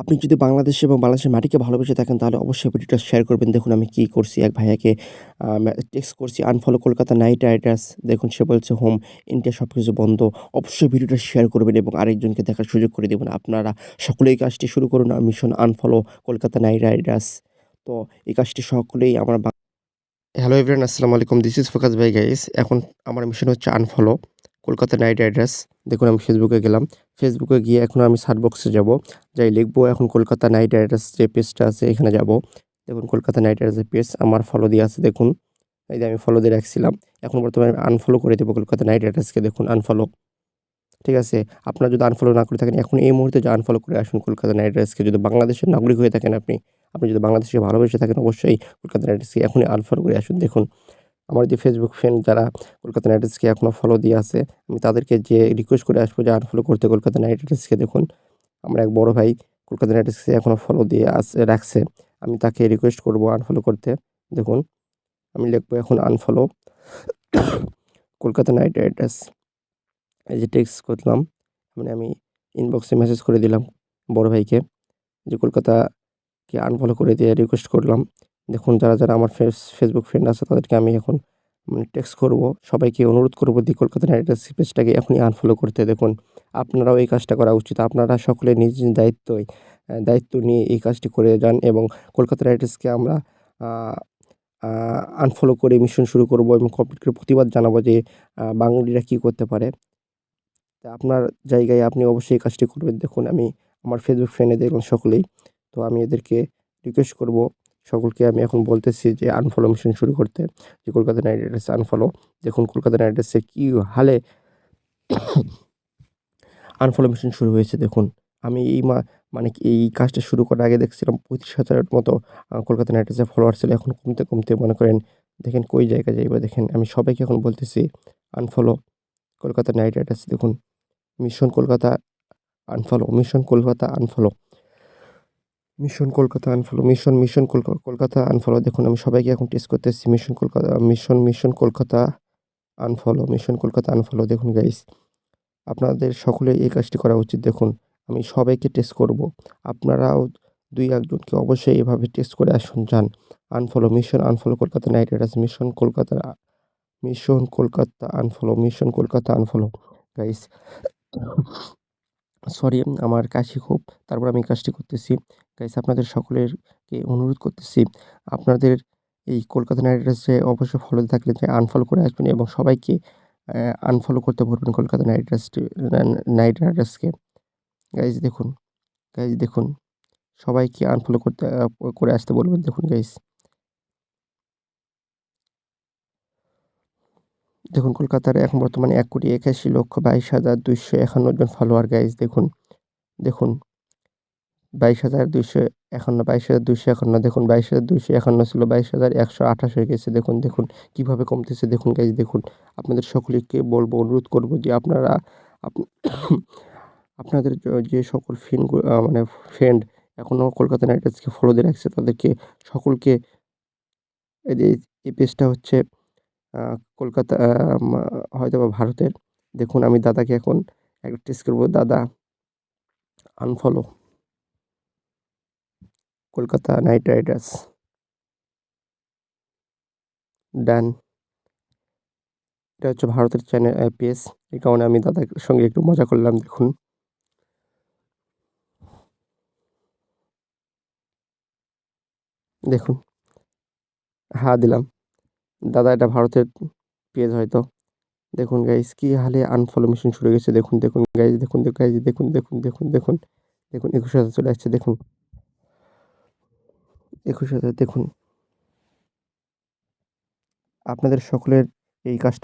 আপনি যদি বাংলাদেশ এবং বাংলাদেশের মাটিকে ভালোবেসে থাকেন তাহলে অবশ্যই ভিডিওটা শেয়ার করবেন। দেখুন আমি কি করছি এক ভাইয়াকে টেক্সট করছি আনফলো কলকাতা নাইট রাইডার্স। দেখুন সে বলছে হোম, ইন্ডিয়া সব কিছু বন্ধ। অবশ্যই ভিডিওটা শেয়ার করবেন এবং আরেকজনকে দেখার সুযোগ করে দিবেন। আপনারা সকলেই কাজটি শুরু করুন mission unfollow Kolkata Knight Riders. তো এই কাজটি সকলেই আমরা হ্যালো এভরিওয়ান আসসালামু আলাইকুম। দিস ইজ ফোকাস ভাই গাইস। এখন আমার মিশন হচ্ছে আনফলো কলকাতা নাইট রাইডার্স। দেখুন আমি ফেসবুকে গেলাম। ফেসবুকে গিয়ে এখন আমি সার্চ বক্সে যাব। যাই লিখব এখন কলকাতা নাইট রাইডার্স যে পেজটা আছে এখানে যাব। দেখুন কলকাতা নাইট রাইডার্সের পেজ আমার ফলো দিয়ে আছে দেখুন। এই যে আমি ফলো দিয়ে রাখছিলাম। এখন বর্তমানে আমি আনফলো করে দেবো কলকাতা নাইট রাইডার্সকে দেখুন আনফলো। ঠিক আছে? আপনারা যদি আনফলো না করে থাকেন এখন এই মুহূর্তে যে আনফলো করে আসুন কলকাতা নাইট রাইডার্সকে। যদি বাংলাদেশের নাগরিক হয়ে থাকেন আপনি, আপনি যদি বাংলাদেশকে ভালোবেসে থাকেন অবশ্যই কলকাতা নাইট রাইডার্সকে এখনই আনফলো করে আসুন দেখুন। আমার যে ফেসবুক ফ্রেন্ড যারা কলকাতা নাইট রাইডার্সকে এখনও ফলো দিয়ে আছে, আমি তাদেরকে যে রিকোয়েস্ট করে আসব যে আনফলো করতে কলকাতা নাইট রাইডার্সকে দেখুন। আমার এক বড় ভাই কলকাতা নাইট রাইডার্সকে এখনও ফলো দিয়ে আছে রাখছে। আমি তাকে রিকোয়েস্ট করব আনফলো করতে। দেখুন আমি লিখব এখন আনফলো কলকাতা নাইট রাইডার্স। এই যে টেক্সট করলাম। মানে আমি ইনবক্সে মেসেজ করে দিলাম বড় ভাইকে যে কলকাতাকে আনফলো করে দিয়ে রিকোয়েস্ট করলাম। দেখুন যারা, যারা আমার ফেস ফেসবুক ফ্রেন্ড আছে তাদেরকে আমি এখন মানে টেক্সট করব। সবাইকে অনুরোধ করব যে কলকাতা নাইট পেজটাকে এখনই আনফলো করতে দেখুন। আপনারাও এই কাজটা করা উচিত। আপনারা সকলে নিজ, নিজ দায়িত্বই দায়িত্ব নিয়ে এই কাজটি করে যান এবং কলকাতা রাইডার্সকে আমরা আনফলো করে মিশন শুরু করব এবং কমপ্লিট করে প্রতিবাদ জানাব যে বাঙালিরা কী করতে পারে। তা আপনার জায়গায় আপনি অবশ্যই এই কাজটি করবেন। দেখুন আমি আমার ফেসবুক ফ্রেন্ডে দেখলাম সকলেই। তো আমি এদেরকে রিকোয়েস্ট করব সকলকে আমি এখন বলতেছি যে আনফলো মিশন শুরু করতে। যে কলকাতা নাইট রাইডার্স আনফলো। দেখুন কলকাতা নাইট রাইডার্সে কি হালে আনফলো মিশন শুরু হয়েছে দেখুন। আমি এই মা মানে এই কাজটা শুরু করার আগে দেখছিলাম ৩৫,০০০ এর মতো কলকাতা নাইট রাইডার্সের ফলোয়ার ছিল। এখন কমতে, কমতে মনে করেন দেখেন কই জায়গায় যাইবা দেখেন। আমি সবাইকে এখন বলতেছি আনফলো কলকাতা নাইট রাইডার্স দেখুন। Mission Kolkata unfollow, mission Kolkata unfollow. Mission Kolkata unfollow, mission, mission Kolkata Kolkata unfollow. দেখুন আমি সবাইকে এখন টেক্সট করতেছি mission Kolkata mission, mission Kolkata unfollow, mission Kolkata unfollow. দেখুন গাইস আপনাদের সকলেই এই কাজটি করা উচিত দেখুন। আমি সবাইকে টেস্ট করব। আপনারাও দুই একজনকে অবশ্যই এভাবে টেস্ট করে আসুন যান। Unfollow mission unfollow Kolkata Knight Riders mission Kolkata mission Kolkata unfollow, mission Kolkata unfollow. Guys sorry আমার কাশি খুব। তারপর আমি কাজটি করতেছি। গাইস আপনাদের সকলেরকে অনুরোধ করতেছি আপনাদের এই কলকাতা নাইট রাইডার্সে অবশ্যই ফলো থাকলে যে আনফলো করে আসবেন এবং সবাইকে আনফলো করতে বলবেন কলকাতা নাইট রাইডার্সটি নাইট রাইডার্সকে। গাইস দেখুন, গাইস দেখুন সবাইকে আনফলো করতে করে আসতে বলবেন দেখুন গাইস। দেখুন কলকাতার এখন বর্তমানে ১,৮১,২২,২৫১ জন ফলোয়ার গাইস দেখুন। দেখুন ২২,২৫১, ২২,২৫১ দেখুন ২২,২৫১ ছিল ২২,১২৮ হয়ে গেছে দেখুন, দেখুন কীভাবে কমতেছে দেখুন গাইজ দেখুন। আপনাদের সকলকে বলব অনুরোধ করব যে আপনারা আপনাদের যে সকল ফ্রেন্ড মানে ফ্রেন্ড এখনও কলকাতা নাইট রাইডার্সকে ফলো দিয়ে রাখছে তাদেরকে সকলকে এই পেজটা হচ্ছে কলকাতা হয়তো বা ভারতের। দেখুন, আমি দাদাকে এখন একটা টেক্সট করব দাদা unfollow Kolkata Knight Riders. Done. এটা হচ্ছে ভারতের চ্যানেল পেজ। এই কারণে আমি দাদার সঙ্গে একটু মজা করলাম, দেখুন। দেখুন। হ্যাঁ দিলাম। দাদা এটা ভারতের পেজ হয়তো। দেখুন গাইজ কি হালে আনফলো মিশন শুরু গেছে দেখুন, দেখুন গাইজ দেখুন, গাইজ দেখুন, দেখুন, দেখুন, দেখুন, দেখুন ২১,০০০ চলে আসছে দেখুন। ২১,০০০ দেখুন। আপনাদের সকলের এই কাজটা